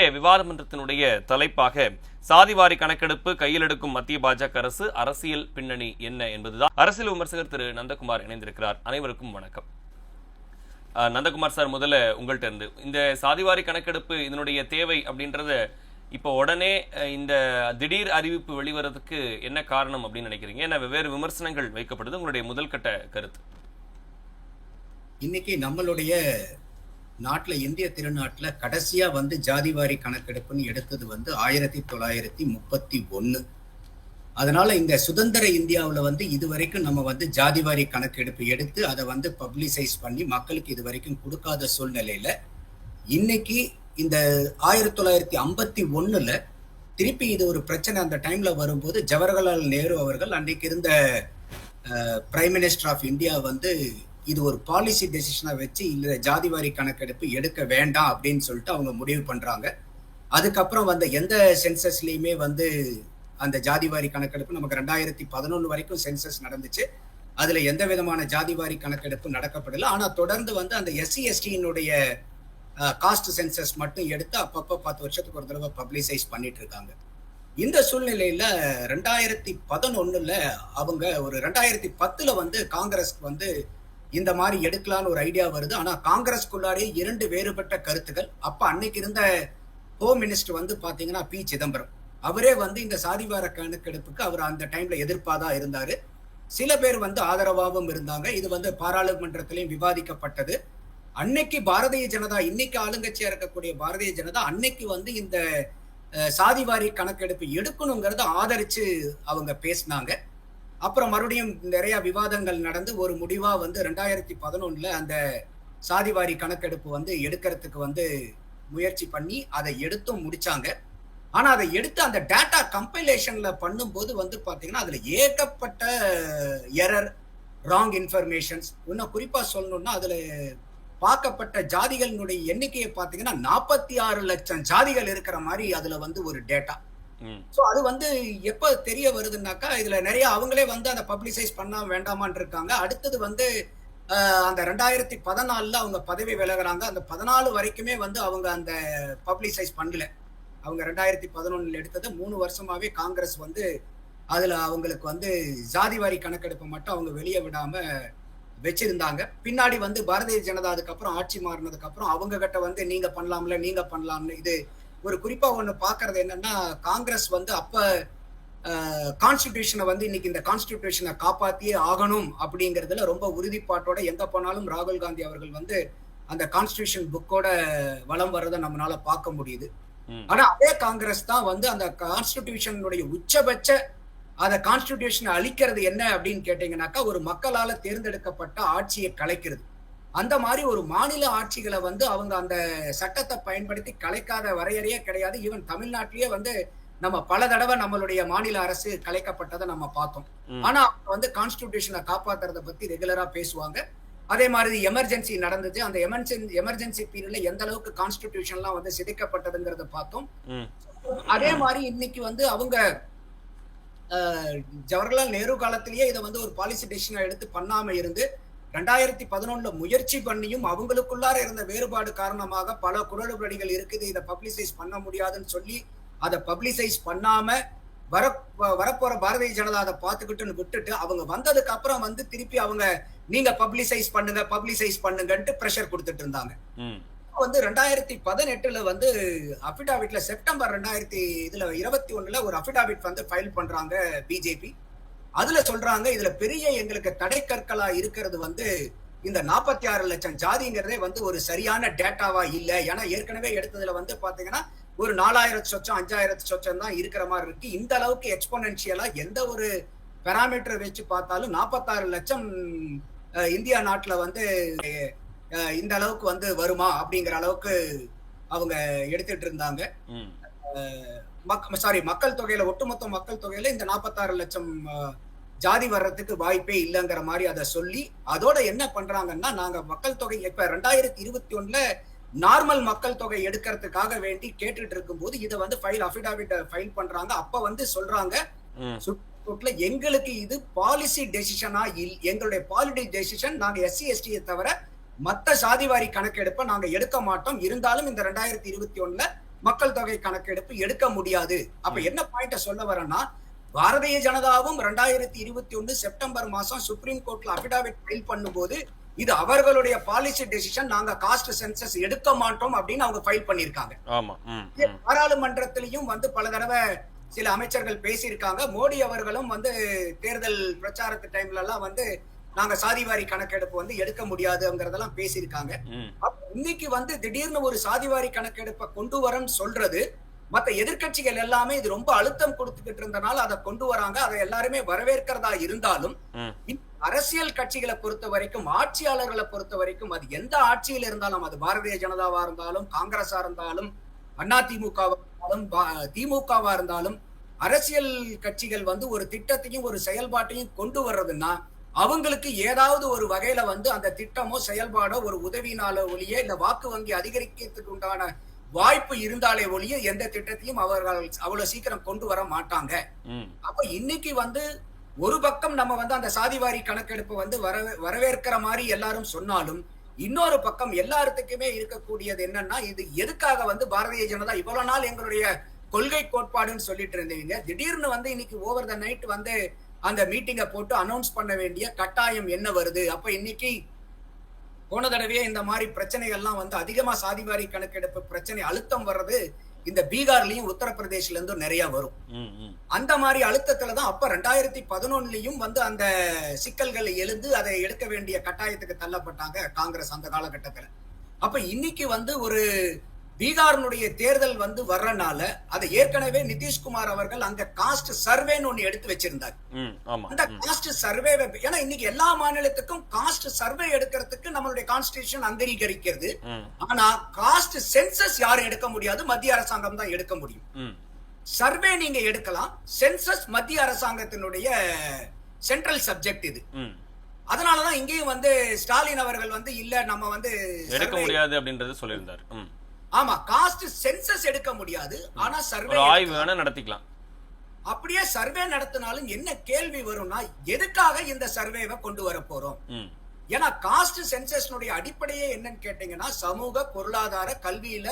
இன்றைய விவாதமன்றத்தினுடைய தலைப்பாக சாதிவாரி கணக்கெடுப்பு கையில் எடுக்கும் மத்திய பாஜக அரசு அரசியல் பின்னணி என்ன என்பதுதான். அரசியல் விமர்சகர் திரு நந்தகுமார் இணைந்திருக்கிறார். அனைவருக்கும் வணக்கம். நந்தகுமார் சார் முதல்ல உங்கள்கிட்ட இருந்து இந்த சாதிவாரி கணக்கெடுப்பு இதனுடைய தேவை அப்படின்றத இப்போ உடனே இந்த திடீர் அறிவிப்பு வெளிவரதுக்கு என்ன காரணம் அப்படின்னு நினைக்கிறீங்க? ஏன்னா வெவ்வேறு விமர்சனங்கள் வைக்கப்படுது. உங்களுடைய முதல் கட்ட கருத்து. இன்னைக்கு நம்மளுடைய நாட்டில் இந்திய திருநாட்டில் கடைசியாக வந்து ஜாதிவாரி கணக்கெடுப்புன்னு எடுத்தது வந்து ஆயிரத்தி தொள்ளாயிரத்தி முப்பத்தி ஒன்று அதனால இந்த சுதந்திர இந்தியாவில் வந்து இதுவரைக்கும் நம்ம வந்து ஜாதிவாரி கணக்கெடுப்பு எடுத்து அதை வந்து பப்ளிசைஸ் பண்ணி மக்களுக்கு இது வரைக்கும் கொடுக்காத சூழ்நிலையில இன்னைக்கு இந்த ஆயிரத்தி தொள்ளாயிரத்தி ஐம்பத்தி ஒன்றுல திருப்பி இது ஒரு பிரச்சனை அந்த டைம்ல வரும்போது ஜவஹர்லால் நேரு அவர்கள் அன்னைக்கு இருந்த பிரைம் மினிஸ்டர் ஆஃப் இந்தியா வந்து இது ஒரு பாலிசி டெசிஷனை வச்சு இந்த ஜாதிவாரி கணக்கெடுப்பு எடுக்க வேண்டாம் அப்படின்னு சொல்லிட்டு அவங்க முடிவு பண்றாங்க. அதுக்கப்புறம் வந்த எந்த சென்சஸ்லயுமே வந்து அந்த ஜாதிவாரி கணக்கெடுப்பு நமக்கு ரெண்டாயிரத்தி பதினொன்று வரைக்கும் சென்சஸ் நடந்துச்சு. அதுல எந்த விதமான ஜாதிவாரி கணக்கெடுப்பு நடக்கப்படல. ஆனா தொடர்ந்து வந்து அந்த எஸ்சி எஸ்டியினுடைய காஸ்ட் சென்சஸ் மட்டும் எடுத்து அப்பப்போ பத்து வருஷத்துக்கு ஒரு தடவை பப்ளிசைஸ் பண்ணிட்டு இருக்காங்க. இந்த சூழ்நிலையில ரெண்டாயிரத்தி பதினொன்னுல அவங்க ஒரு ரெண்டாயிரத்தி பத்துல வந்து காங்கிரஸ்க்கு வந்து இந்த மாதிரி எடுக்கலாம்னு ஒரு ஐடியா வருது. ஆனா காங்கிரஸ்குள்ளாரே இரண்டு வேறுபட்ட கருத்துக்கள் அப்ப அன்னைக்கு இருந்த ஹோம் மினிஸ்டர் வந்து பாத்தீங்கன்னா பி சிதம்பரம். அவரே வந்து இந்த சாதிவார கணக்கெடுப்புக்கு அவர் அந்த டைம்ல எதிர்ப்பாதான் இருந்தாரு. சில பேர் வந்து ஆதரவாகவும் இருந்தாங்க. இது வந்து பாராளுமன்றத்திலையும் விவாதிக்கப்பட்டது. அன்னைக்கு பாரதிய ஜனதா இன்னைக்கு ஆளுங்கட்சியா இருக்கக்கூடிய பாரதிய ஜனதா அன்னைக்கு வந்து இந்த சாதிவாரி கணக்கெடுப்பு எடுக்கணுங்கிறத ஆதரிச்சு அவங்க பேசினாங்க. அப்புறம் மறுபடியும் நிறைய விவாதங்கள் நடந்து ஒரு முடிவா வந்து ரெண்டாயிரத்தி பதினொன்னுல அந்த சாதிவாரி கணக்கெடுப்பு வந்து எடுக்கிறதுக்கு வந்து முயற்சி பண்ணி அதை எடுத்தும் முடிச்சாங்க. ஆனா அதை எடுத்து அந்த டேட்டா கம்பைலேஷன்ல பண்ணும்போது வந்து பாத்தீங்கன்னா அதுல ஏகப்பட்ட எரர் ராங் இன்ஃபர்மேஷன்ஸ் இன்னும் குறிப்பா சொல்லணும்னா அதுல பார்க்கப்பட்ட ஜாதிகளினுடைய எண்ணிக்கையை பார்த்தீங்கன்னா நாற்பத்தி ஆறு லட்சம் ஜாதிகள் இருக்கிற மாதிரி அதுல வந்து ஒரு டேட்டா ஸோ அது வந்து எப்போ தெரிய வருதுன்னாக்கா இதுல நிறைய அவங்களே வந்து அதை பப்ளிசைஸ் பண்ண வேண்டாமான் இருக்காங்க அடுத்தது வந்து அந்த ரெண்டாயிரத்தி பதினாலுல அவங்க பதவி விலகுறாங்க. அந்த பதினாலு வரைக்குமே வந்து அவங்க அந்த பப்ளிசைஸ் பண்ணல. அவங்க ரெண்டாயிரத்தி பதினொன்னுல எடுத்தது மூணு வருஷமாவே காங்கிரஸ் வந்து அதுல அவங்களுக்கு வந்து ஜாதிவாரி கணக்கெடுப்பை மட்டும் அவங்க வெளியே விடாம வச்சிருந்தாங்க. பின்னாடி வந்து பாரதிய ஜனதா அதுக்கப்புறம் ஆட்சி மாறினதுக்கு அப்புறம் அவங்க கிட்ட வந்து நீங்க பண்ணலாம்ல நீங்க பண்ணலாம்னு இது ஒரு குறிப்பா ஒண்ணு பாக்குறது என்னன்னா காங்கிரஸ் வந்து அப்ப கான்ஸ்டிடியூஷனை வந்து இன்னைக்கு இந்த கான்ஸ்டிடியூஷனை காப்பாத்தியே ஆகணும் அப்படிங்கறதுல ரொம்ப உறுதிப்பாட்டோட எங்க போனாலும் ராகுல் காந்தி அவர்கள் வந்து அந்த கான்ஸ்டிடியூஷன் புக்கோட வலம் வர்றதை நம்மளால பார்க்க முடியுது. ஆனா அதே காங்கிரஸ் தான் வந்து அந்த கான்ஸ்டிடியூஷனுடைய உச்சபட்ச அந்த கான்ஸ்டிடியூஷனை அழிக்கிறது என்ன அப்படின்னு கேட்டீங்கன்னாக்கா ஒரு மக்களால தேர்ந்தெடுக்கப்பட்ட ஆட்சியை கலைக்கிறது. அந்த மாதிரி ஒரு மாநில ஆட்சிகளை வந்து அவங்க அந்த சட்டத்தை பயன்படுத்தி கலைக்காத வரையறையே கிடையாது. ஈவன் தமிழ்நாட்டிலேயே வந்து நம்ம பல தடவை நம்மளுடைய மாநில அரசு கலைக்கப்பட்டதை நம்ம பார்த்தோம். ஆனா அவங்க வந்து கான்ஸ்டிடியூஷனை காப்பாத்துறத பத்தி ரெகுலரா பேசுவாங்க. அதே மாதிரி எமர்ஜென்சி நடந்துச்சு அந்த எமர்ஜென்சி எமர்ஜென்சி பீரியட்ல எந்த அளவுக்கு கான்ஸ்டிடியூஷன்லாம் வந்து சிதைக்கப்பட்டதுங்கிறத பார்த்தோம். அதே மாதிரி இன்னைக்கு வந்து அவங்க ஜவஹர்லால் நேரு காலத்திலேயே இதை வந்து ஒரு பாலிசி டெசிஷனை எடுத்து பண்ணாம இருந்து ரெண்டாயிரத்தி பதினொன்னுல முயற்சி பண்ணியும் அவங்களுக்குள்ளார இருந்த வேறுபாடு காரணமாக பல குரலுபடிகள் இருக்குது. இதை பப்ளிசைஸ் பண்ண முடியாதுன்னு சொல்லி அதை பப்ளிசைஸ் பண்ணாம வர வரப்போற பாரதிய ஜனதா அதை பார்த்துக்கிட்டுன்னு விட்டுட்டு அவங்க வந்ததுக்கு அப்புறம் வந்து திருப்பி அவங்க நீங்க பப்ளிசைஸ் பண்ணுங்க பப்ளிசைஸ் பண்ணுங்கன்ட்டு ப்ரெஷர் கொடுத்துட்டு இருந்தாங்க. வந்து ரெண்டாயிரத்தி பதினெட்டுல வந்து அபிடாவிட்ல செப்டம்பர் ரெண்டாயிரத்தி இதுல இருபத்தி ஒண்ணுல ஒரு அபிடாவிட் வந்து ஃபைல் பண்றாங்க பிஜேபி அதுல சொல்றாங்க இதுல பெரிய எங்களுக்கு தடை கற்களா இருக்கிறது வந்து இந்த நாற்பத்தி ஆறு லட்சம் ஜாதிங்கிறதே வந்து ஒரு சரியான டேட்டாவா இல்ல. ஏன்னா ஏற்கனவே எடுத்ததுல வந்து பாத்தீங்கன்னா ஒரு நாலாயிரத்து சொச்சம் அஞ்சாயிரத்து சொச்சம் தான் இருக்கிற மாதிரி இருக்கு. இந்த அளவுக்கு எக்ஸ்போனன்ஷியலா எந்த ஒரு பெராமீட்டர் வச்சு பார்த்தாலும் நாற்பத்தாறு லட்சம் இந்தியா நாட்டுல வந்து இந்த அளவுக்கு வந்து வருமா அப்படிங்கிற அளவுக்கு அவங்க எடுத்துட்டு இருந்தாங்க. சாரி மக்கள் தொகையில ஒட்டுமொத்த மக்கள் தொகையில இந்த நாற்பத்தாறு லட்சம் ஜாதி வர்றதுக்கு வாய்ப்பே இல்லைங்கிற மாதிரி அதை சொல்லி அதோட என்ன பண்றாங்கன்னா நாங்க மக்கள் தொகை இப்ப ரெண்டாயிரத்தி இருபத்தி ஒண்ணுல நார்மல் மக்கள் தொகை எடுக்கிறதுக்காக வேண்டி கேட்டுட்டு இருக்கும்போது இதை வந்து ஃபைல் அஃபிடாவிட் ஃபைல் பண்றாங்க. அப்ப வந்து சொல்றாங்க கோர்ட்ல எங்களுக்கு இது பாலிசி டெசிஷனா இல் எங்களுடைய பாலிசி டெசிஷன் நாங்க எஸ்சி எஸ்டியை தவிர மத்த சாதிவாரி கணக்கெடுப்பை நாங்க எடுக்க மாட்டோம். இருந்தாலும் இந்த ரெண்டாயிரத்தி இருபத்தி ஒண்ணுல மக்கள் தொகை கணக்கெடுப்பு எடுக்க முடியாது. அப்ப என்ன பாயிண்ட சொல்ல வரேன்னா பாரதிய ஜனதாவும் ரெண்டாயிரத்தி இருபத்தி ஒண்ணு செப்டம்பர் மாசம் சுப்ரீம் கோர்ட்ல அபிடாவிட் ஃபைல் பண்ணும்போது இது அவர்களுடைய பாலிசி டெசிஷன் நாங்க காஸ்ட் சென்சஸ் எடுக்க மாட்டோம் அப்படின்னு அவங்க ஃபைல் பண்ணிருக்காங்க பாராளுமன்றத்திலையும் வந்து பல தடவை சில அமைச்சர்கள் பேசியிருக்காங்க. மோடி அவர்களும் வந்து தேர்தல் பிரச்சாரத்து டைம்ல எல்லாம் வந்து நாங்க சாதிவாரி கணக்கெடுப்பு வந்து எடுக்க முடியாதுங்கிறதெல்லாம் பேசியிருக்காங்க. இன்னைக்கு வந்து திடீர்னு ஒரு சாதிவாரி கணக்கெடுப்பை கொண்டு வரேன்னு சொல்றது மத்த எதிர்க்கட்சிகள் எல்லாமே இது ரொம்ப அழுத்தம் கொடுத்துக்கிட்டு இருந்தனால அதை கொண்டு வராங்க. அதை எல்லாருமே வரவேற்கிறதா இருந்தாலும் அரசியல் கட்சிகளை பொறுத்த வரைக்கும் ஆட்சியாளர்களை பொறுத்த வரைக்கும் அது எந்த ஆட்சியில் இருந்தாலும் அது பாரதிய ஜனதாவா இருந்தாலும் காங்கிரஸா இருந்தாலும் அதிமுகவா இருந்தாலும் பா- திமுகவா இருந்தாலும் அரசியல் கட்சிகள் வந்து ஒரு திட்டத்தையும் ஒரு செயல்பாட்டையும் கொண்டு வர்றதுன்னா அவங்களுக்கு ஏதாவது ஒரு வகையில வந்து அந்த திட்டமோ செயல்பாடோ ஒரு உதவினால ஒழிய இல்ல வாக்கு வங்கி அதிகரிக்கிறதுக்கு உண்டான வாய்ப்பு இருந்தாலே ஒழிய எந்த திட்டத்தையும் அவர்கள் அவ்வளவு சீக்கிரம் கொண்டு வர மாட்டாங்க. அப்ப இன்னைக்கு வந்து ஒரு பக்கம் நம்ம வந்து அந்த சாதிவாரி கணக்கெடுப்பு வந்து வரவே வரவேற்கிற மாதிரி எல்லாரும் சொன்னாலும் இன்னொரு பக்கம் எல்லாத்துக்குமே இருக்கக்கூடியது என்னன்னா இது எதுக்காக வந்து பாரதிய ஜனதா இவ்வளவு நாள் எங்களுடைய கொள்கை கோட்பாடுன்னு சொல்லிட்டு இருந்தீங்க. திடீர்னு வந்து இன்னைக்கு ஓவர் த நைட் வந்து அந்த மீட்டிங்கை போட்டு அனௌன்ஸ் பண்ண வேண்டிய கட்டாயம் என்ன வருது? அப்ப இன்னைக்கு போன தடவையே இந்த மாதிரி பிரச்சனைகள்லாம் வந்து அதிகமா சாதிவாரி கணக்கெடுப்பு பிரச்சனை அழுத்தம் வர்றது இந்த பீகார்லயும் உத்தரப்பிரதேஷ்ல இருந்தும் நிறைய வரும். அந்த மாதிரி அழுத்தத்துல தான் அப்ப ரெண்டாயிரத்தி பதினொன்னுலயும் வந்து அந்த சிக்கல்கள் எழுந்து அதை எடுக்க வேண்டிய கட்டாயத்துக்கு தள்ளப்பட்டாங்க காங்கிரஸ் அந்த காலகட்டத்துல. அப்ப இன்னைக்கு வந்து ஒரு பீகாரினுடைய தேர்தல் வந்து வர்றனால அதை ஏற்கனவே நிதிஷ்குமார் அவர்கள் அங்க காஸ்ட் சர்வேன்னு ஒண்ணு எடுத்து வச்சிருந்தார். அந்த காஸ்ட் சர்வே ஏன்னா இன்னைக்கு எல்லா மாநிலத்துக்கும் காஸ்ட் சர்வே எடுக்கிறதுக்கு நம்மளுடைய கான்ஸ்டிடியூஷன் அங்கீகரிக்கிறது. ஆனா காஸ்ட் சென்சஸ் யாரும் எடுக்க முடியாது மத்திய அரசாங்கம் தான் எடுக்க முடியும். சர்வே நீங்க எடுக்கலாம் சென்சஸ் மத்திய அரசாங்கத்தினுடைய சென்ட்ரல் சப்ஜெக்ட் இது. அதனாலதான் இங்கேயும் வந்து ஸ்டாலின் அவர்கள் வந்து இல்ல நம்ம வந்து எடுக்க முடியாது அப்படின்றது சொல்லியிருந்தாரு. ஆமா காஸ்ட் சென்சஸ் எடுக்க முடியாது. ஆனா சர்வே ஆய்வு வேணா நடத்திக்கலாம். அப்படியே சர்வே நடத்தினாலும் என்ன கேள்வி வரும்னா எதுக்காக இந்த சர்வேவை கொண்டு வர போறோம்? ஏன்னா காஸ்ட் சென்சஸ்னுடைய அடிப்படையே என்னன்னு கேட்டீங்கன்னா சமூக பொருளாதார கல்வியில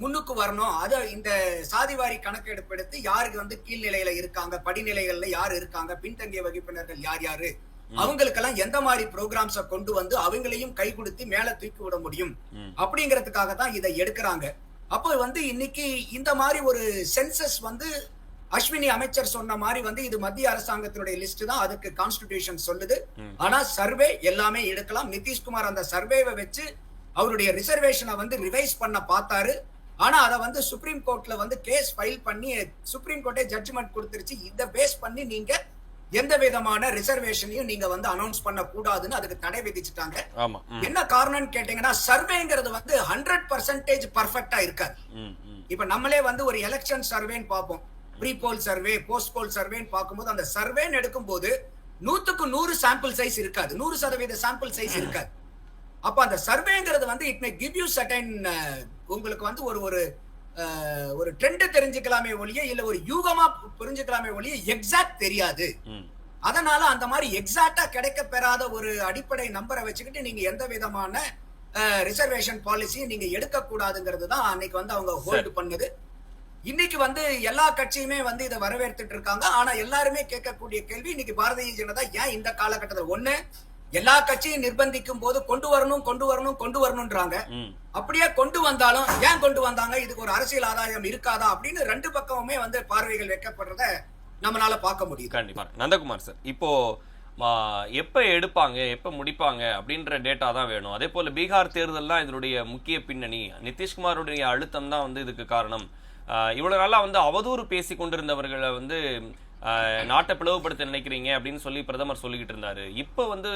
முன்னுக்கு வரணும். அது இந்த சாதிவாரி கணக்கெடுப்பு எடுத்து யாருக்கு வந்து கீழ்நிலையில இருக்காங்க படிநிலைகள்ல யார் இருக்காங்க பின்தங்கிய வகுப்பினர்கள் யார் யாரு? அவங்களுக்கெல்லாம் எந்த மாதிரி ப்ரோக்ராம்ஸ கொண்டு வந்து அவங்களையும் கை கொடுத்து மேல தூக்கி விட முடியும்? அப்படிங்கிறதுக்காக தான் இதை எடுக்கிறாங்க. அப்போ வந்து இன்னைக்கு இந்த மாதிரி ஒரு சென்சஸ் வந்து அஸ்வினி அமைச்சர் சொன்ன மாதிரி வந்து இது மத்திய அரசாங்கத்தினுடைய லிஸ்ட் தான். அதுக்கு கான்ஸ்டிடியூஷன் சொல்லுது. ஆனா சர்வே எல்லாமே எடுக்கலாம். நிதிஷ்குமார் அந்த சர்வேவை வச்சு அவருடைய ரிசர்வேஷனை வந்து ரிவைஸ் பண்ண பார்த்தாரு. ஆனா அதை வந்து சுப்ரீம் கோர்ட்ல வந்து கேஸ் ஃபைல் பண்ணி சுப்ரீம் கோர்ட்டே ஜட்ஜ்மெண்ட் கொடுத்துருச்சு. இத பேஸ் பண்ணி நீங்க எந்த விதமான ரிசர்வேஷனையும் நீங்க வந்து அனௌன்ஸ் பண்ண கூடாதுன்னு அதுக்கு தடை விதிச்சுட்டாங்க. என்ன காரணம்னு கேட்டீங்கன்னா சர்வேங்கிறது வந்து ஹண்ட்ரட் பர்சன்டேஜ் பர்ஃபெக்டா இருக்காது. இப்ப நம்மளே வந்து ஒரு எலெக்ஷன் சர்வேன்னு பார்ப்போம். Pre poll survey post poll சர்வேன்னு பார்க்கும்போது அந்த சர்வேன்னு எடுக்கும்போது நூத்துக்கு நூறு சாம்பிள் சைஸ் இருக்காது. நூறு சதவீத சாம்பிள் சைஸ் இருக்காது. அப்ப அந்த சர்வேங்கிறது வந்து it may give you certain உங்களுக்கு வந்து ஒரு ஒரு ஒரு ட்ரெண்ட் தெரிஞ்சுக்கலாமே ஒழிய இல்ல ஒரு யூகமா புரிஞ்சுக்கலாமே ஒழிய எக்ஸாக்ட் தெரியாது. அதனால அந்த மாதிரி எக்ஸாக்டா கிடைக்க பெறாத ஒரு அடிப்படை நம்பரை வச்சுக்கிட்டு நீங்க எந்த விதமான ரிசர்வேஷன் பாலிசியை நீங்க எடுக்க கூடாதுங்கிறது தான் அன்னைக்கு வந்து அவங்க ஹோல்டு பண்ணுது. இன்னைக்கு வந்து எல்லா கட்சியுமே வந்து இதை வரவேற்றுட்டு இருக்காங்க. ஆனா எல்லாருமே கேட்கக்கூடிய கேள்வி இன்னைக்கு பாரதிய ஜனதா ஏன் இந்த காலகட்டத்தில் ஒண்ணு எல்லா கட்சியும் நிர்பந்திக்கும் போது கொண்டு வரணும் கொண்டு வரணும் கொண்டு வரணும்ன்றாங்க. அப்படியே கொண்டு வந்தாலும் ஏன் கொண்டு வந்தாங்க? இதுக்கு ஒரு அரசியல் ஆதாயம் இருக்காதா? அப்படின்னு ரெண்டு பக்கமுமே வந்து பார்வைகள் வைக்கப்படுறத நம்மளால பார்க்க முடியுது. கண்டிப்பா. நந்தகுமார் சார் இப்போ எப்ப எடுப்பாங்க? எப்ப முடிப்பாங்க? அப்படின்ற டேட்டா தான் வேணும். அதே போல பீகார் தேர்தல் தான் இதனுடைய முக்கிய பின்னணி நிதிஷ்குமாருடைய அழுத்தம் தான் வந்து இதுக்கு காரணம். ஆ, இவ்வளவு நாளா வந்து அவதூறு பேசி கொண்டிருந்தவர்களை வந்து நாட்டை பிளவுபடுத்த நினைக்கிறீங்க அப்படின்னு சொல்லி பிரதமர் சொல்லிக்கிட்டு இருந்தாரு. இப்போ வந்து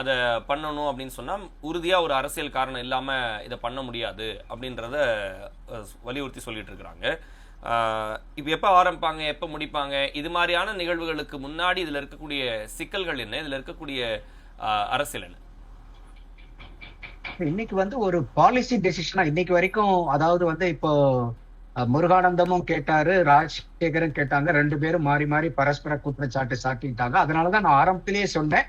அதை பண்ணணும் அப்படின்னு சொன்னால் உறுதியாக ஒரு அரசியல் காரணம் இல்லாமல் இதை பண்ண முடியாது அப்படின்றத வலியுறுத்தி சொல்லிட்டு இருக்கிறாங்க. இப்போ எப்போ ஆரம்பிப்பாங்க எப்போ முடிப்பாங்க? இது மாதிரியான நிகழ்வுகளுக்கு முன்னாடி இதில் இருக்கக்கூடிய சிக்கல்கள் என்ன? இதில் இருக்கக்கூடிய அரசியல் என்ன? இன்னைக்கு வந்து ஒரு பாலிசி டெசிஷனா இன்னைக்கு வரைக்கும் அதாவது வந்து இப்போ முருகானந்தமும் கேட்டாரு ராஜசேகரும் கேட்டாங்க ரெண்டு பேரும் மாறி மாறி பரஸ்பர குற்றச்சாட்டு சாட்டிட்டாங்க. அதனாலதான் நான் ஆரம்பத்திலேயே சொன்னேன்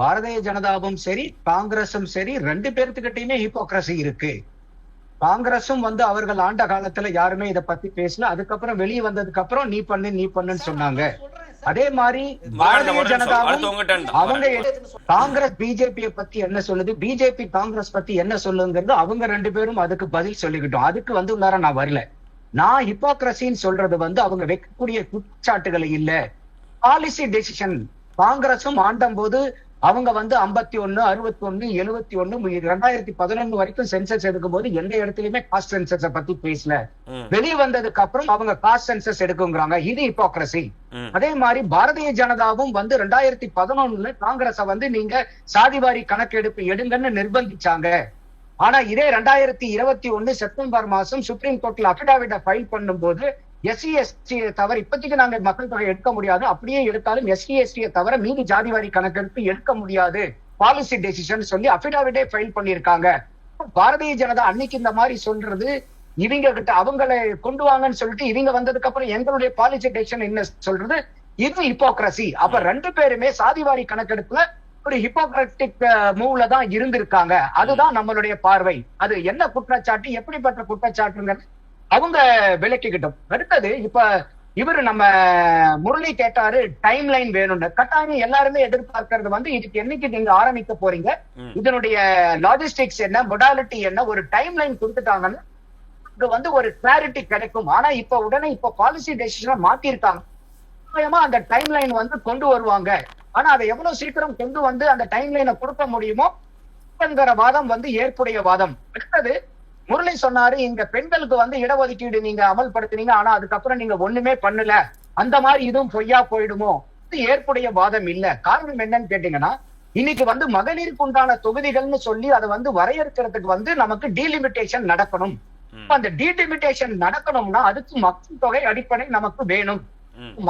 பாரதிய ஜனதாவும் சரி காங்கிரஸும் சரி ரெண்டு பேர்த்துக்கிட்டையுமே ஹிப்போக்ரசி இருக்கு. காங்கிரஸும் வந்து அவர்கள் ஆண்ட காலத்துல யாருமே இத பத்தி பேசல அதுக்கப்புறம் வெளியே வந்ததுக்கு அப்புறம் நீ பண்ணு நீ பண்ணுன்னு சொன்னாங்க. அதே மாதிரி பாரதிய ஜனதாவும். அவங்க காங்கிரஸ் பிஜேபியை பத்தி என்ன சொல்லுது பிஜேபி காங்கிரஸ் பத்தி என்ன சொல்லுங்கிறது அவங்க ரெண்டு பேரும் அதுக்கு பதில் சொல்லிக்கிட்டோம். அதுக்கு வந்து உள்ளார நான் வரல. நான் ஹிப்போக்ரசின்னு சொல்றது வந்து அவங்க வைக்கக்கூடிய குற்றச்சாட்டுகளை இல்ல. பாலிசி டெசிஷன் காங்கிரஸும் ஆண்டும் போது அவங்க வந்து ஐம்பத்தி ஒண்ணு அறுபத்தி ஒண்ணு எழுபத்தி ஒண்ணு ரெண்டாயிரத்தி பதினொன்னு வரைக்கும் சென்சஸ் எடுக்கும் போது எந்த இடத்துலயுமே காஸ்ட் சென்சஸ பத்தி பேசல. வெளியே வந்ததுக்கு அப்புறம் அவங்க காஸ்ட் சென்சஸ் எடுக்குங்கிறாங்க. இது ஹிப்போக்ரசி அதே மாதிரி பாரதிய ஜனதாவும் வந்து ரெண்டாயிரத்தி பதினொன்னுல காங்கிரஸ வந்து நீங்க சாதிவாரி கணக்கெடுப்பு எடுங்கன்னு நிர்பந்திச்சாங்க. ஆனா இதே ரெண்டாயிரத்தி இருபத்தி ஒண்ணு செப்டம்பர் மாசம் சுப்ரீம் கோர்ட்ல அபிடாவிட ஃபைல் பண்ணும்போது எஸ்சி எஸ்டி தவிர இப்போதைக்கு நாங்க மக்கள் தொகை எடுக்க முடியாது. அப்படியே எடுத்தாலும் எஸ்சி எஸ்டியை தவிர மீதி ஜாதிவாரி கணக்கெடுப்பு எடுக்க முடியாது. பாலிசி டெசிஷன் சொல்லி அபிடாவிடே ஃபைல் பண்ணிருக்காங்க பாரதிய ஜனதா அன்னைக்கு இந்த மாதிரி சொல்றது இவங்க கிட்ட அவங்களை கொண்டு வாங்கன்னு சொல்லிட்டு இவங்க வந்ததுக்கு அப்புறம் எங்களுடைய பாலிசி டெசிஷன் என்ன சொல்றது? இது ஹிப்போக்ரசி அப்ப ரெண்டு பேருமே சாதிவாரி கணக்கெடுப்புல ஒரு ஹிப்போக்ரட்டிக் மூவ்ல தான் இருந்திருக்காங்க. அதுதான் நம்மளுடைய பார்வை. அது என்ன குற்றச்சாட்டு எப்படிப்பட்ட குற்றச்சாட்டுங்கிறது அவங்க விளக்கிக்கிட்டோம். அடுத்தது இப்ப இவரு நம்ம முரளி கேட்டாரு டைம் லைன் வேணும்னு. கட்டாயம் எல்லாருமே எதிர்பார்க்கறது வந்து இதுக்கு என்னைக்கு நீங்க ஆரம்பிக்க போறீங்க. இதனுடைய லாஜிஸ்டிக்ஸ் என்ன மொடாலிட்டி என்ன? ஒரு டைம் லைன் கொடுத்துட்டாங்கன்னா இங்க வந்து ஒரு கிளாரிட்டி கிடைக்கும். ஆனா இப்ப உடனே இப்ப பாலிசி டெசிஷனை மாத்திருக்காங்க. அந்த டைம் லைன் வந்து கொண்டு வருவாங்க. ஆனா அதை எவ்வளவு சீக்கிரம் கொண்டு வந்து அந்த டைம் லைனை கொடுக்க முடியுமோ என்கிற வாதம் வந்து ஏற்புடைய வாதம். அடுத்தது முரளி சொன்னாரு இங்க பெண்களுக்கு வந்து இடஒதுக்கீடு நீங்க அமல்படுத்துனீங்க ஆனா அதுக்கப்புறம் நீங்க ஒண்ணுமே பண்ணல. அந்த மாதிரி இதுவும் பொய்யா போயிடுமோ? இது ஏற்புடைய வாதம் இல்ல. காரணம் என்னன்னு கேட்டீங்கன்னா இன்னைக்கு வந்து மகளிருக்கு உண்டான தொகுதிகள்னு சொல்லி அதை வந்து வரையறுக்கிறதுக்கு வந்து நமக்கு டீலிமிட்டேஷன் நடக்கணும். அந்த டீலிமிட்டேஷன் நடக்கணும்னா அதுக்கு மக்கள் தொகை அடிப்படை நமக்கு வேணும்.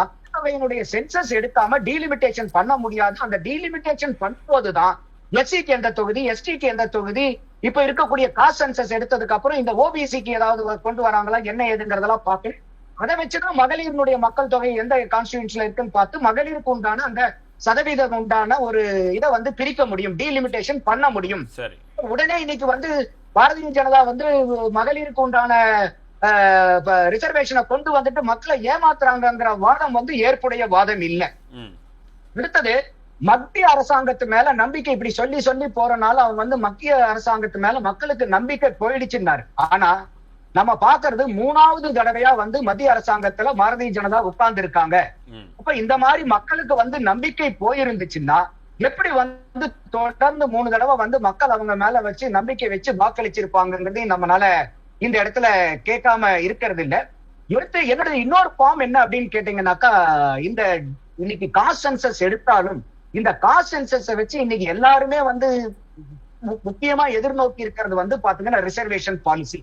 மக்கள் தொகையினுடைய சென்சஸ் எடுக்காம டீலிமிட்டேஷன் பண்ண முடியாது. அந்த டீலிமிட்டேஷன் பண்ணும்போதுதான் எஸ்சிக்கு எந்த தொகுதி எஸ்டிக்கு எந்த தொகுதி இப்ப இருக்கக்கூடிய காஸ்ட் சென்சஸ் எடுத்ததுக்கு அப்புறம் இந்த ஓபிசிக்கு ஏதாவது கொண்டு வராங்களா என்ன ஏதுங்கிறதெல்லாம் பார்க்கணும். அதை வச்சுதான் மகளிரினுடைய மக்கள் தொகை எந்த கான்ஸ்டியூன்ஸ்ல இருக்குன்னு பார்த்து மகளிருக்கு உண்டான அந்த சதவீதம் உண்டான ஒரு இதை வந்து பிரிக்க முடியும் டீலிமிட்டேஷன் பண்ண முடியும். சரி. உடனே இன்னைக்கு வந்து பாரதிய ஜனதா வந்து மகளிருக்கு உண்டான ரிசர்வேஷனை கொண்டு வந்துட்டு மக்களை ஏமாத்துறாங்கங்கிற வாதம் வந்து ஏற்புடைய வாதம் இல்ல. அடுத்தது மத்திய அரசாங்கத்து மேல நம்பிக்கை இப்படி சொல்லி சொல்லி போறனால அவங்க வந்து மத்திய அரசாங்கத்து மேல மக்களுக்கு நம்பிக்கை போயிடுச்சுன்னாரு. ஆனா நம்ம பாக்குறது மூணாவது தடவையா வந்து மத்திய அரசாங்கத்துல பாரதிய ஜனதா உட்கார்ந்து இருக்காங்க அப்ப இந்த மாதிரி மக்களுக்கு வந்து நம்பிக்கை போயிருந்துச்சுன்னா எப்படி வந்து தொடர்ந்து மூணு தடவை வந்து மக்கள் அவங்க மேல வச்சு நம்பிக்கை வச்சு வாக்களிச்சிருப்பாங்கிறதையும் நம்மளால இந்த இடத்துல கேட்காம இருக்கிறது இல்ல எடுத்து என்னோட இன்னொரு ஃபார்ம் என்ன அப்படின்னு கேட்டீங்கன்னாக்கா இந்த இன்னைக்கு காஸ்ட் சென்சஸ் எடுத்தாலும் இந்த காஸ்ட் சென்சஸை வச்சு இன்னைக்கு எல்லாருமே வந்து முக்கியமா எதிர்நோக்கி இருக்கிறது வந்து பாத்தீங்கன்னா ரிசர்வேஷன் பாலிசி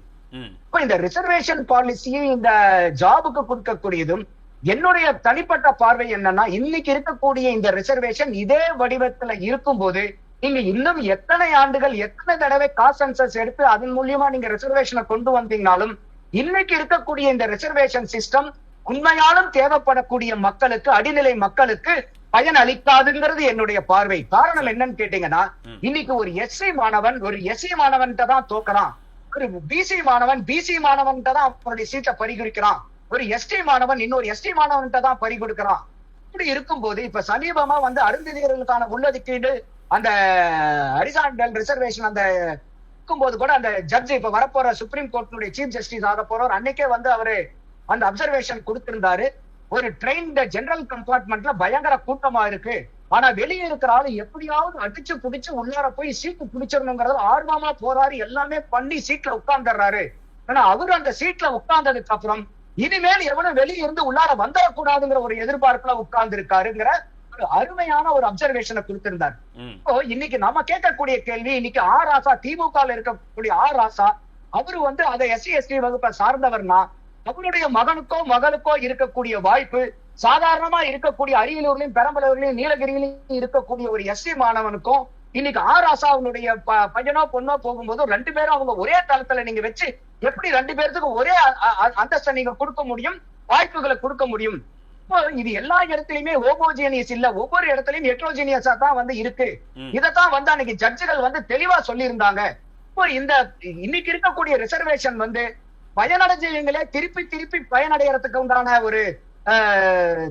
இப்ப இந்த ரிசர்வேஷன் பாலிசியை இந்த ஜாபுக்கு கொடுக்கக்கூடியதும் என்னுடைய தனிப்பட்ட பார்வை என்னன்னா இன்னைக்கு இருக்கக்கூடிய இந்த ரிசர்வேஷன் இதே வடிவத்துல இருக்கும்போது நீங்க இன்னும் எத்தனை ஆண்டுகள் எத்தனை தடவை காஸ்ட் சென்சஸ் எடுத்து அதன் மூலியமா நீங்க ரிசர்வேஷனை கொண்டு வந்தீங்கனாலும் இன்னைக்கு இருக்கக்கூடிய இந்த ரிசர்வேஷன் சிஸ்டம் உண்மையாலும் தேவைப்படக்கூடிய மக்களுக்கு அடிநிலை மக்களுக்கு பயன் அளிக்காதுங்கிறது என்னுடைய பார்வை. காரணம் என்னன்னு கேட்டீங்கன்னா. இன்னைக்கு ஒரு எஸ்சி மாணவன் ஒரு எஸ்சி மாணவன்கிட்ட தான் தோக்கறான். ஒரு பிசி மாணவன் பிசி மாணவன்கிட்ட தான் அவனுடைய சீட்டை பறிகொடுக்கிறான் ஒரு எஸ்டி மாணவன் இன்னொரு எஸ்டி மாணவன்கிட்ட தான் பறி கொடுக்கிறான் இப்படி இருக்கும்போது இப்ப சமீபமா வந்து அருந்ததியர்களுக்கான உள்ளொதுக்கீடு அந்த ஹரிசாண்டல் ரிசர்வேஷன் அந்த இருக்கும்போது கூட அந்த ஜட்ஜ் இப்ப வரப்போற சுப்ரீம் கோர்ட்டினுடைய சீஃப் ஜஸ்டிஸ் ஆக போறவர் அன்னைக்கே வந்து அவரு அந்த அப்சர்வேஷன் கொடுத்திருந்தாரு. ஒரு ட்ரெயின் ஜெனரல் கம்பார்ட்மெண்ட்ல பயங்கர கூட்டமா இருக்கு. ஆனா வெளியே இருக்கிற ஆளு எப்படியாவது அடிச்சு புடிச்சு உள்ளார போய் சீட்டு பிடிச்சிடணுங்கிறத ஆர்வமா போறாரு. எல்லாமே பண்ணி சீட்ல உட்கார்ந்துடுறாரு. ஆனா அவரு அந்த சீட்ல உட்கார்ந்ததுக்கு அப்புறம் இனிமேல் எவனும் வெளியே இருந்து உள்ளார வந்துடக்கூடாதுங்கிற ஒரு எதிர்பார்ப்புல உட்கார்ந்து இருக்காருங்கிற ஒரு அருமையான ஒரு அப்சர்வேஷனை கொடுத்திருந்தார். இன்னைக்கு நம்ம கேட்கக்கூடிய கேள்வி இன்னைக்கு ஆர் ஆசா திமுக இருக்கக்கூடிய ஆர் ஆசா அவரு வந்து அதை எஸ்சி எஸ்டி வகுப்பை சார்ந்தவர்னா அவருடைய மகனுக்கோ மகளுக்கோ இருக்கக்கூடிய வாய்ப்பு சாதாரணமா இருக்கக்கூடிய அரியலூர்லயும் பெரம்பலூர்லயும் நீலகிரியிலையும் இருக்கக்கூடிய ஒரு எஸ்சி மாணவனுக்கும் இன்னைக்கு ஆர் ஆசாவுடைய ப- பையனோ பொண்ணோ போகும்போது ரெண்டு பேரும் அவங்க ஒரே தளத்துல நீங்க வச்சு எப்படி ரெண்டு பேர்த்துக்கும் ஒரே அந்தஸ்தை நீங்க கொடுக்க முடியும் வாய்ப்புகளை கொடுக்க முடியும்? இது எல்லா இடத்துலயுமே ஹோமோஜினியஸ் இல்ல. ஒவ்வொரு இடத்துலயும் ஹெட்ரோஜினியஸா தான் வந்து இருக்கு. இதத்தான் வந்து அன்னைக்கு ஜட்ஜுகள் வந்து தெளிவா சொல்லியிருந்தாங்க. இப்போ இந்த இன்னைக்கு இருக்கக்கூடிய ரிசர்வேஷன் வந்து பயனடைஞ்சவங்களே திருப்பி திருப்பி பயனடைகிறதுக்கு உண்டான ஒரு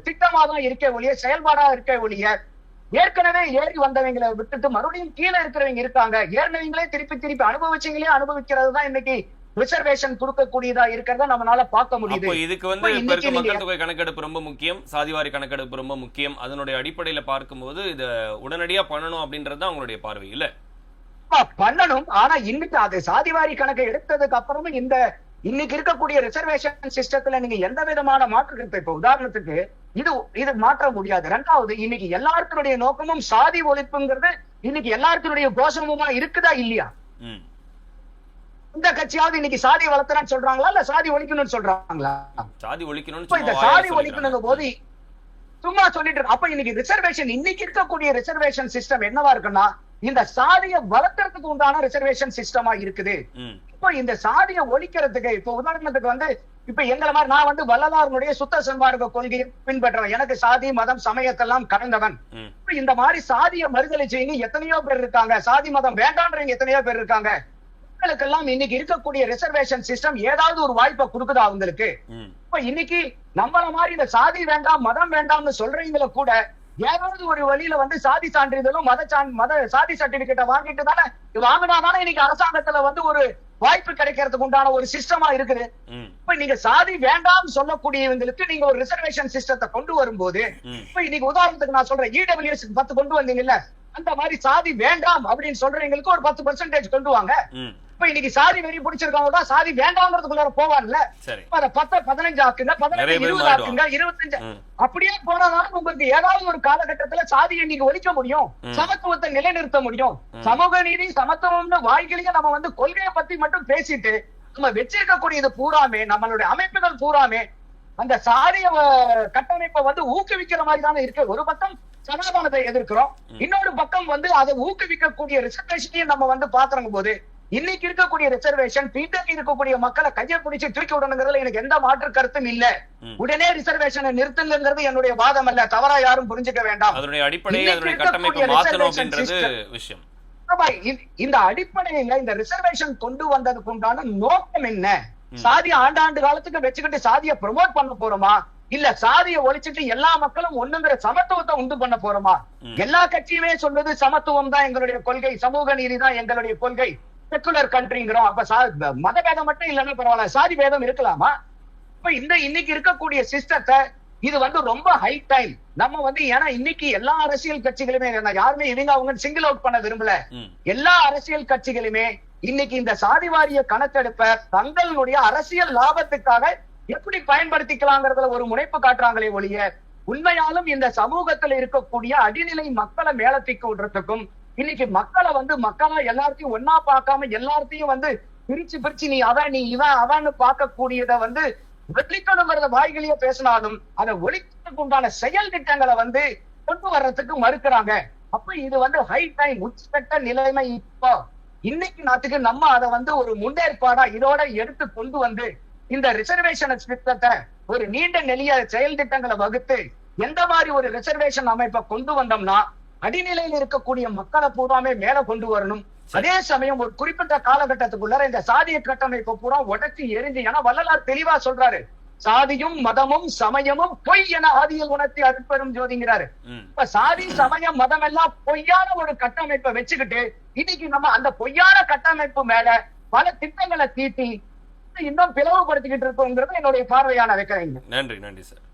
திட்டமா தான் இருக்க ஒழிய செயல்பாடா இருக்க ஒழிய ஏற்கனவே ஏறி வந்தவங்களை விட்டுட்டு மறுபடியும் கீழே இருக்கிறவங்க இருக்காங்க. ஏறினவங்களே திருப்பி திருப்பி அனுபவிச்சவங்களே அனுபவிக்கிறது தான் இன்னைக்கு ரிசர்வேஷன் கொடுக்கக்கூடியதா இருக்கிறத நம்மளால பார்க்க முடியுது. இதுக்கு வந்து இருக்க மக்கள் தொகை கணக்கெடுப்பு ரொம்ப முக்கியம். சாதிவாரி கணக்கெடுப்பு ரொம்ப முக்கியம். அதனுடைய அடிப்படையில பார்க்கும்போது இத உடனடியா பண்ணணும் அப்படின்றது தான் உங்களுடைய பார்வை இல்ல? பண்ணணும். ஆனா இன்னைக்கு அது சாதிவாரி கணக்கை எடுத்ததுக்கு அப்புறமும் இந்த இன்னைக்கு இருக்கக்கூடிய ரிசர்வேஷன் சிஸ்டத்துல நீங்க எந்த விதமான மாற்று கருத்து இப்ப உதாரணத்துக்கு இது இது மாற்ற முடியாது. ரெண்டாவது இன்னைக்கு எல்லாருடைய நோக்கமும் சாதி ஒழிப்புங்கிறது இன்னைக்கு எல்லாருடைய கோஷமுமா இருக்குதா இல்லையா? ம் இந்த கட்சியாவது இன்னைக்கு சாதி வளர்த்துறான்னு சொல்றாங்களா இல்ல சாதி ஒழிக்கணும்னு சொல்றாங்களா? சாதி ஒழிக்கணும்னு இந்த சாதி. ஒழிக்கணுங்க போது சும்மா சொல்லிட்டு. அப்ப இன்னைக்கு ரிசர்வேஷன் இன்னைக்கு இருக்கக்கூடிய ரிசர்வேஷன் சிஸ்டம் என்னவா இருக்குன்னா இந்த சாதியை வளர்க்கறதுக்கு உண்டான ரிசர்வேஷன் சிஸ்டமா இருக்குது. இப்போ இந்த சாதியை ஒழிக்கிறதுக்கு இப்போ உதாரணத்துக்கு வந்து இப்ப எங்களை மாதிரி நான் வந்து வள்ளலாருடைய சுத்த சன்மார்க்க கொள்கையை பின்பற்றவன். எனக்கு சாதி மதம் சமயத்தெல்லாம் கடந்தவன் இந்த மாதிரி சாதிய மறுதலை செய்யுங்க எத்தனையோ பேர் இருக்காங்க. சாதி மதம் வேண்டான்றவங்க எத்தனையோ பேர் இருக்காங்க. மக்களுக்கெல்லாம் இன்னைக்கு இருக்கக்கூடிய ரிசர்வேஷன் சிஸ்டம் ஏதாவது ஒரு வாய்ப்பை கொடுக்குதா அவங்களுக்கு? இப்ப இன்னைக்கு நம்மள மாதிரி இந்த சாதி வேண்டாம் மதம் வேண்டாம்னு சொல்றவங்கள கூட ஏதாவது ஒரு வழியில வந்து சாதி சான்றிதழும் மத சான் மத சாதி சர்டிபிகேட்டை வாங்கிட்டு தானே வாங்கினாதானே இன்னைக்கு அரசாங்கத்துல வந்து ஒரு வாய்ப்பு கிடைக்கிறதுக்கு உண்டான ஒரு சிஸ்டமா இருக்குது. இப்ப நீங்க சாதி வேண்டாம்னு சொல்லக்கூடியவங்களுக்கு நீங்க ஒரு ரிசர்வேஷன் சிஸ்டத்தை கொண்டு வரும்போது இப்ப இன்னைக்கு உதாரணத்துக்கு நான் சொல்றேன் இடபிள்யூஎஸ் பத்து கொண்டு வந்தீங்கல்ல அந்த மாதிரி சாதி வேண்டாம் அப்படின்னு சொல்றவங்களுக்கு ஒரு பத்து பெர்சன்டேஜ் கொண்டு வாங்க. இப்ப இன்னைக்கு சாதி வெறி பிடிச்சிருக்கவங்க தான் சாதி சரி. இப்ப அதை பத்து பதினஞ்சு ஆக்குங்க பதினஞ்சு இருபது ஆக்குங்க இருபத்தஞ்சு. அப்படியே போனாதான் உங்களுக்கு ஏதாவது ஒரு காலகட்டத்துல சாதியை நீங்க ஒழிக்க முடியும். சமத்துவத்தை நிலைநிறுத்த முடியும். சமூக நீதி சமத்துவம்னு வாய்களையும் நம்ம வந்து கொள்கையை பத்தி மட்டும் பேசிட்டு நம்ம வச்சிருக்கக்கூடியது பூராமே நம்மளுடைய அமைப்புகள் பூராமே அந்த சாதிய கட்டமைப்பை வந்து ஊக்குவிக்கிற மாதிரி தானே இருக்கு. ஒரு பக்கம் சனாதானத்தை எதிர்க்கிறோம். இன்னொரு பக்கம் வந்து அதை ஊக்குவிக்கக்கூடிய ரிசர்வேஷனையும் நம்ம வந்து பாத்துறங்க போது இன்னைக்கு இருக்கக்கூடிய ரிசர்வேஷன் பின்னாடி இருக்கக்கூடிய மக்களை கையை பிடிச்சு தூக்கி விடணுங்கிறதுல எனக்கு எந்த மாற்று கருத்தும் இல்ல. உடனே ரிசர்வேஷனை நிறுத்துங்கிறது என்னுடைய வாதம் அல்ல. தவறா யாரும் புரிஞ்சுக்க வேண்டாம். அதனுடைய அடிப்படை இன்னைக்கு அதனுடைய இருக்கக்கூடிய கட்டமைப்பை மாத்தணும் reservation அப்படின்றது விஷயம். இந்த அடிப்படையில இந்த ரிசர்வேஷன் கொண்டு வந்ததுக்கு உண்டான நோக்கம் என்ன? ம். சாதி ஆண்டாண்டு காலத்துக்கு வச்சுக்கிட்டு சாதியை ப்ரொமோட் பண்ண போறோமா? இல்ல சாதியை ஒழிச்சிட்டு எல்லா மக்களும் ஒண்ணுங்கிற சமத்துவத்தை உண்டு பண்ண போறோமா. எல்லா கட்சியுமே சொல்றது சமத்துவம் தான் எங்களுடைய கொள்கை. சமூக நீதி தான் எங்களுடைய கொள்கை. செக்குலர் கண்ட்ரிங்கிறோம் அப்ப மத பேதம் மட்டும் இல்லைன்னா பரவாயில்ல. சாதி பேதம் இருக்கலாமா? இப்ப இந்த இன்னைக்கு இருக்கக்கூடிய சிஸ்டத்தை இது வந்து ரொம்ப ஹை டைம் நம்ம வந்து ஏன்னா இன்னைக்கு எல்லா அரசியல் கட்சிகளுமே யாருமே இவங்க அவங்க சிங்கிள் அவுட் பண்ண விரும்பல. எல்லா அரசியல் கட்சிகளுமே இன்னைக்கு இந்த சாதிவாரிய கணக்கெடுப்ப தங்களுடைய அரசியல் லாபத்துக்காக எப்படி பயன்படுத்திக்கலாங்கிறதுல ஒரு முனைப்பு காட்டுறாங்களே ஒழிய உண்மையாலும் இந்த சமூகத்துல இருக்கக்கூடிய அடிநிலை மக்களை மேலத்திக்கு விடுறதுக்கும் இன்னைக்கு மக்களை வந்து மக்களா எல்லாத்தையும் ஒன்னா பார்க்காம எல்லாத்தையும் வந்து பிரிச்சு பிரிச்சு நீ அவன் நீ இவன் அவன்னு பார்க்கக்கூடியத வந்து ஒழிக்கணுங்கிறத வாய்களையே பேசினாலும் அதை ஒழிக்கிறதுக்கு உண்டான செயல் திட்டங்களை வந்து கொண்டு வர்றதுக்கு மறுக்கிறாங்க. அப்ப இது வந்து ஹை டைம் உச்சக்கட்ட நிலைமை இப்போ. இன்னைக்கு நாட்டுக்கு நம்ம அதை வந்து ஒரு முன்னேற்பாடா இதோட எடுத்து கொண்டு வந்து இந்த ரிசர்வேஷன் திட்டத்தை ஒரு நீண்ட நெளிய செயல் திட்டங்களை வகுத்து எந்த மாதிரி ஒரு ரிசர்வேஷன் அமைப்பை கொண்டு வந்தோம்னா அடிநிலையில் இருக்கக்கூடிய மக்களை பூராமே மேல கொண்டு வரணும். அதே சமயம் ஒரு குறிப்பிட்ட காலகட்டத்துக்குள்ள இந்த சாதிய கட்டமைப்பை பூரா உடைச்சு எரிஞ்சு ஏன்னா வள்ளலார் தெளிவா சொல்றாரு. சாதியும் மதமும் சமயமும் பொய் என ஆதியில் உணர்த்தி அருட்பெரும் ஜோதிங்கிறாரு. இப்ப சாதி சமயம் மதம் எல்லாம் பொய்யான ஒரு கட்டமைப்பை வச்சுக்கிட்டு இன்னைக்கு நம்ம அந்த பொய்யான கட்டமைப்பு மேல பல திட்டங்களை தீட்டி இன்னும் பிளவுபடுத்திக்கிட்டு இருக்கோங்கிறது என்னுடைய பார்வையான வைக்கிறேங்க நன்றி நன்றி சார்.